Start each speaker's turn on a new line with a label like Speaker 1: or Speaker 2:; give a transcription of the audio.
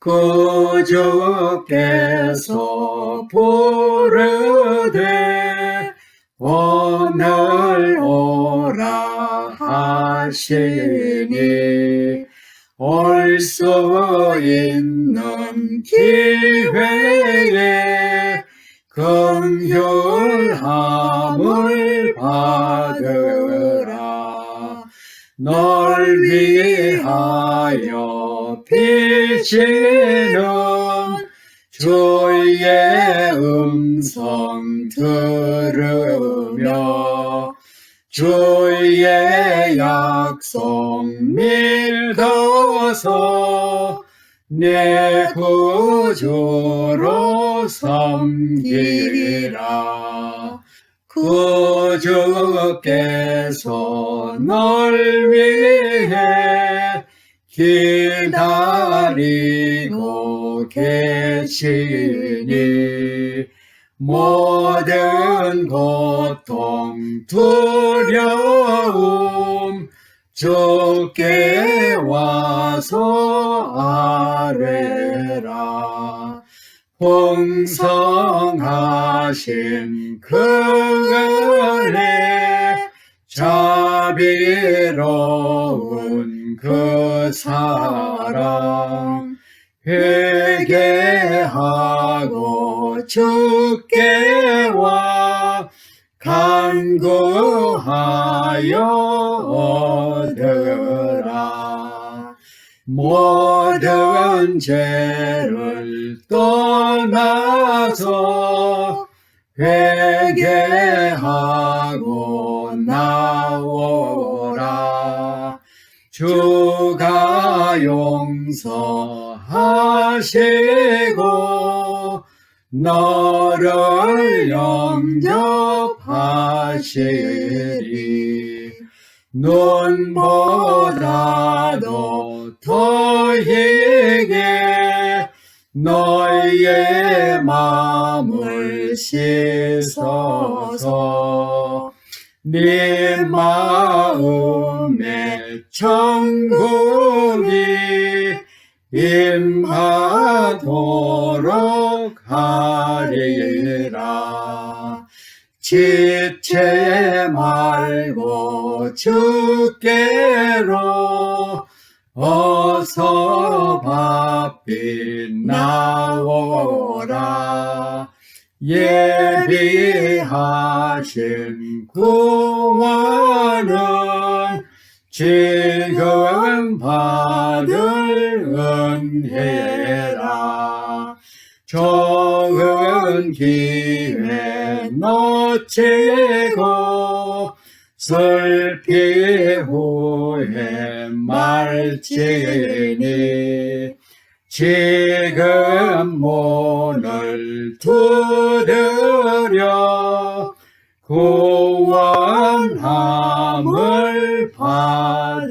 Speaker 1: 그 주께서 부르되 오늘 오라 하시니 올 수 있는 기회에 긍휼함을 받으라. 널 위하여 비치는 주의 음성 들으며 주의 약속 믿어서 내 구주로 섬기라. 그 주께서 널 위해 기다리고 계시니 모든 고통 두려움 주께 와서 아뢰라. 풍성하신 그 은혜 자비로운 그 사랑 회개하고 주께 와 간구하여 얻으라. 모든 죄를 떠나서 회개하고 용서하시고 너를 영접하시리. 눈보다도 더 희게 너의 마음을 씻어서 네 마음에 천국이 임하도록 하리라. 지체 말고 주께로 어서 바삐 나오라. 예비하신 구원 은 지금 받을 은혜라. 좋은 기회 놓치고 슬피 후에 말지니. 지금 문을 두드려 구 선함을 받으라.